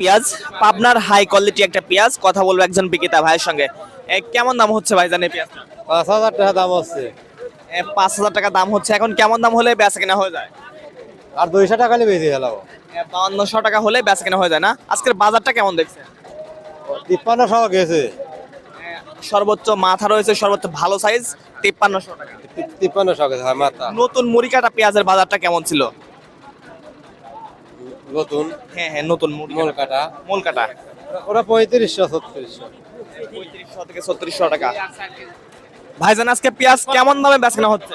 পেঁয়াজ পাবনার high quality একটা পেঁয়াজ কথা বলব একজন বিক্রেতা ভাইয়ের সঙ্গে। এ, কেমন দাম হচ্ছে ভাইজান এই পেঁয়াজটা? পাঁচ হাজার টাকা দাম হচ্ছে। পাঁচ হাজার টাকা দাম হচ্ছে এখন কেমন দাম হলে বেচা কেনা হয়ে যায়? আর দুইশো টাকা হলে বেশি গেল। বাউন্নশো টাকা হলে বেচা কেনা হয়ে যায় না? আজকের বাজারটা কেমন দেখছেন? তিপ্পান্ন সহ গেছে। এ, সর্বোচ্চ মাথা রয়েছে সর্বোচ্চ ভালো সাইজ তিপ্পান্নশো টাকা। তিপ্পান্ন সহ গেছে হয় মাথা। নতুন মুড়ি কাটা পেঁয়াজের বাজারটা কেমন ছিল? নতুন? হ্যাঁ হ্যাঁ নতুন মোল কাটা? মোল কাটা। ওরা পঁয়ত্রিশশো ছত্রিশশো। পঁয়ত্রিশশো থেকে ছত্রিশশো টাকা। ভাইজান আজকে পেঁয়াজ কেমন দামে বেচা কেনা হচ্ছে?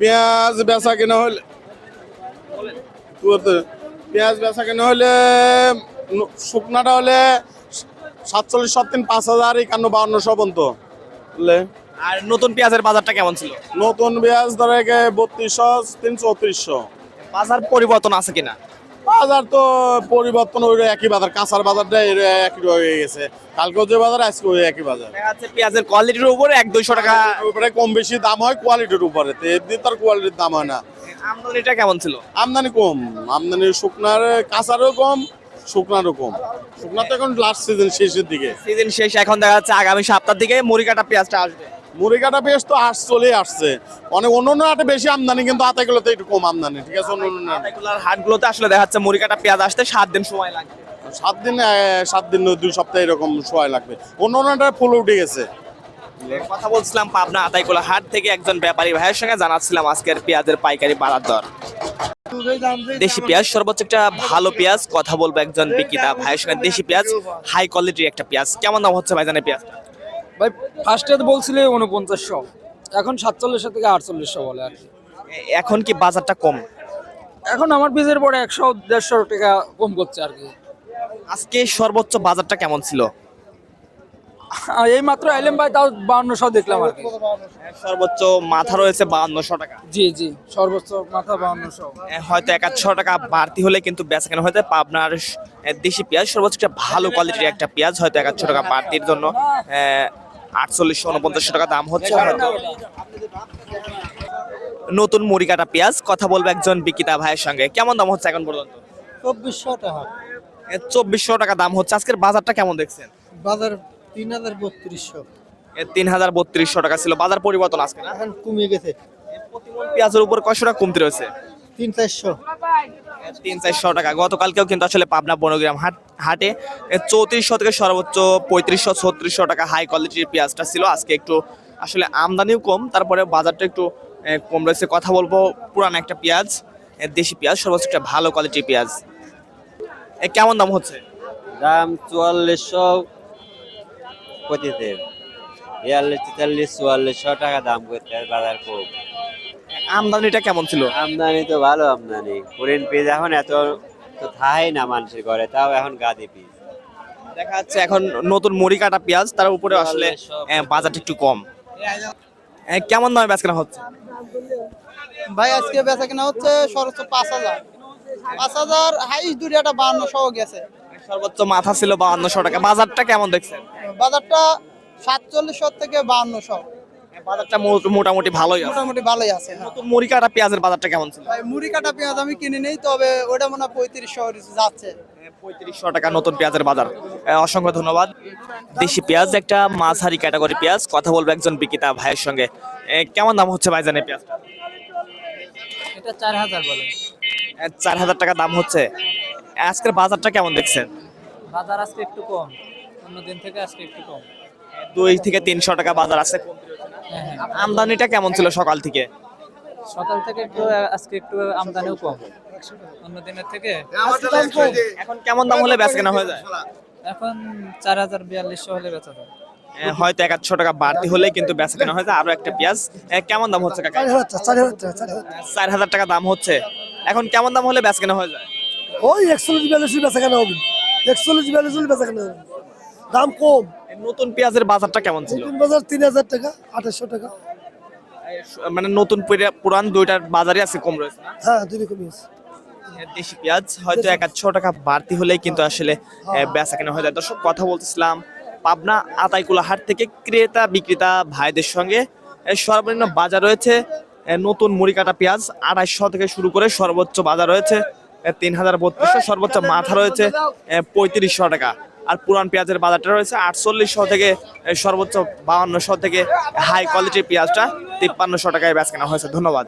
পেঁয়াজ বেচা কেনা হলে পেঁয়াজ বেচা কেনা হলে শুকনাটা হলে সাতচল্লিশ তিন পাঁচ হাজার একান্ন বাউন্নশো পর্যন্ত। বুঝলে আর নতুন পেঁয়াজের বাজারটা কেমন ছিল? নতুন পেঁয়াজ ধরে বত্রিশশো তিন চৌত্রিশশো। বাজার পরিবর্তন আছে কিনা? বাজার তো পরিবর্তন ওই একই বাজার কাঁচার বাজারটা একই হয়ে গেছে। কালকেও যে বাজার আজকে ওই একই বাজার। পেঁয়াজের কোয়ালিটির উপরে এক দুইশো টাকা উপরে কম বেশি দাম হয় কোয়ালিটির উপরে। তো এমনি তার কোয়ালিটির দাম হয় না। আমদানিটা কেমন ছিল? আমদানি কম। আমদানি শুকনার কাঁচারও কম শুকনারও কম। শুকনা তো এখন লাস্ট সিজন শেষের দিকে। সিজন শেষ এখন দেখা যাচ্ছে আগামী সপ্তাহ দিকে মুড়ি কাটা পেঁয়াজটা আসবে। মুড়ি কাটা বেশ তো আস চলে আসছে। অনেক অন্য অন্য হাটে বেশি আমদানি কিন্তু হাতেগুলোতে একটু কম আমদানি ঠিক আছে? অন্য অন্য হাটে। রেগুলার হাটগুলোতে আসলে দেখা যাচ্ছে মুড়ি পেঁয়াজ আসতে সাত দিন সময় লাগে সাত দিন সাত দিন দুই সপ্তাহ এরকম সময় লাগবে। অন্য অন্য হাটে ফুল উঠে গেছে। কথা বলছিলাম পাবনা আতাইকুলা হাট থেকে একজন ব্যাপারী ভাইয়ের সঙ্গে জানাচ্ছিলাম আজকের পেঁয়াজের পাইকারি বাড়ার দর। দেশি পেঁয়াজ সর্বোচ্চ একটা ভালো পেঁয়াজ কথা বলব একজন বিক্রেতা ভাইয়ের সঙ্গে। দেশি পেঁয়াজ হাই কোয়ালিটির একটা পেঁয়াজ। কেমন দাম হচ্ছে ভাইজানের পেঁয়াজটা? ভাই ফার্স্টে তো বলছিলে উনপঞ্চাশশো এখন সাতচল্লিশশো থেকে আটচল্লিশশো বলে আর কি। এখন কি বাজারটা কম? এখন আমার বীজের পরে একশো দেড়শো টাকা কম করছে আর কি। আজকে সর্বোচ্চ বাজারটা কেমন ছিল? এই মাত্র এলএম ভাই তাও বাউন্নশো দেখলাম আর কি। সর্বোচ্চ মাথা রয়েছে বাহান্নশো টাকা। জি জি সর্বোচ্চ মাথা বাউন্নশো। হয়তো একাশশো টাকা বাড়তি হলে কিন্তু বেচা কেনা হয়তো পাবনার দেশি পেঁয়াজ সর্বোচ্চ একটা ভালো কোয়ালিটির একটা পেঁয়াজ হয়তো একাশশো টাকা বাড়তির জন্য। আটচল্লিশশো উনপঞ্চাশশো টাকা দাম হচ্ছে। নতুন মুড়ি কাটা পেঁয়াজ কথা বলব একজন বিকিতা ভাইয়ের সঙ্গে। কেমন দাম হচ্ছে এখন পর্যন্ত? চব্বিশশো টাকা। চব্বিশশো টাকা দাম হচ্ছে। আজকের বাজারটা কেমন দেখছেন? বাজার তিন হাজার বত্রিশশো। তিন হাজার বত্রিশশো টাকা ছিল। বাজার পরিবর্তন আজকে না? এখন কমে গেছে। পেঁয়াজের উপর কয়শো টাকা কমতে রয়েছে? তিন চারশো। তিন চারশো টাকা। গতকালকেও কিন্তু আসলে পাবনা বনগ্রাম হাট হাটে চৌত্রিশশো থেকে সর্বোচ্চ পঁয়ত্রিশশো, ছত্রিশশো টাকা হাই কোয়ালিটির পেঁয়াজটা ছিল। আজকে একটু আসলে আমদানিও কম তারপরে বাজারটা একটু কম রয়েছে। কথা বলব পুরান একটা পেঁয়াজ দেশি পেঁয়াজ, সর্বোচ্চ একটা ভালো কোয়ালিটির পেঁয়াজ। কেমন দাম হচ্ছে? দাম চুয়াল্লিশশো পঁচিশে। বিয়াল্লিশ, তেতাল্লিশ, চুয়াল্লিশশো টাকা দাম করতে বাজার খুব আমদানিটা কেমন ছিল? আমদানি তো ভালো আমদানি। কোরিয়ান পিস এখন এত তো থাই না মানুষের ঘরে তাও এখন গাদি পিস দেখা যাচ্ছে এখন নতুন মুড়ি কাটা পেঁয়াজ তার উপরে আসলে বাজারটা একটু কম। কেমন দামে বেচ কেনা হচ্ছে? ভাই আজকে বেচা কিনা হচ্ছে সর্বোচ্চ পাঁচ হাজার। পাঁচ হাজার হাইস্ট দুই একটা বান্ন সহ গেছে। সর্বোচ্চ মাথা ছিল বাহান্নশো টাকা। বাজারটা কেমন দেখছেন? বাজারটা সাতচল্লিশশো থেকে বান্নশো বাজারটা মোটামুটি ভালোই আছে। মোটামুটি ভালোই আছে হ্যাঁ। নতুন মুড়ি কাটা পেঁয়াজের বাজারটা কেমন ছিল? ভাই মুড়ি কাটা পেঁয়াজ আমি কিনে নেই তবে ওটা মনে হয় পঁয়ত্রিশশো যাচ্ছে। পঁয়ত্রিশশো টাকা নতুন পেঁয়াজের বাজার। অসংখ্য ধন্যবাদ। দেশি পেঁয়াজ একটা মাঝারি ক্যাটাগরি পেঁয়াজ কথা বলব একজন বিক্রেতা ভাইয়ের সঙ্গে। কেমন দাম হচ্ছে ভাইজানের পেঁয়াজটা? এটা চার হাজার বলে। চার হাজার টাকা দাম হচ্ছে। আজকের বাজারটা কেমন দেখছেন? বাজার আজকে একটু কম। অন্য দিন থেকে আজকে একটু কম। দুই থেকে তিনশো টাকা বাজার আছে। হ্যাঁ হ্যাঁ আমদানিটা কেমন ছিল সকাল থেকে? সকাল থেকে একটু আজকে একটু আমদানিও কম। অন্য দিনের থেকে এখন কেমন দাম হলে বেচা কেনা হয়ে যায়? এখন চার হাজার বিয়াল্লিশশো হলে বেচা যায়। হয়তো একাশশো টাকা বাড়তি হলে কিন্তু বেচা কেনা হয়ে যায়। আরও একটা পেঁয়াজ। কেমন দাম হচ্ছে কাকা? চার হাজার টাকা দাম হচ্ছে। এখন কেমন দাম হলে বেচা কেনা হয়ে যায়? ওই একচল্লিশ বিয়াল্লিশ বেচা কেনা হবে। একচল্লিশ বিয়াল্লিশ বেচা কেনা হবে। দাম কম। নতুন পেঁয়াজের বাজারটা কেমন ছিল? নতুন বাজার তিন হাজার টাকা আঠাশশো টাকা। মানে নতুন পুরা- পুরান দুইটার বাজারে আছে কম রয়েছে না? হ্যাঁ দুই রকমই আছে দেশি পেঁয়াজ হয়তো একাশশো টাকা বাড়তি হলেই কিন্তু আসলে বেচা কেনা হয়ে যায়। দর্শক কথা বলতেছিলাম পাবনা আতাইকুলা হাট থেকে ক্রেতা বিক্রেতা ভাইদের সঙ্গে সর্বনিম্ন বাজার রয়েছে নতুন মুড়ি কাটা পেঁয়াজ আড়াইশো থেকে শুরু করে সর্বোচ্চ বাজার রয়েছে তিন হাজার বত্রিশশো সর্বোচ্চ মাথা রয়েছে পঁয়ত্রিশশো টাকা। আর পুরান পেঁয়াজের বাজারটা রয়েছে আটচল্লিশশো থেকে সর্বোচ্চ বাউন্নশো থেকে হাই কোয়ালিটির পেঁয়াজটা তিপ্পান্নশো টাকায় বেচ কেনা হয়েছে। ধন্যবাদ।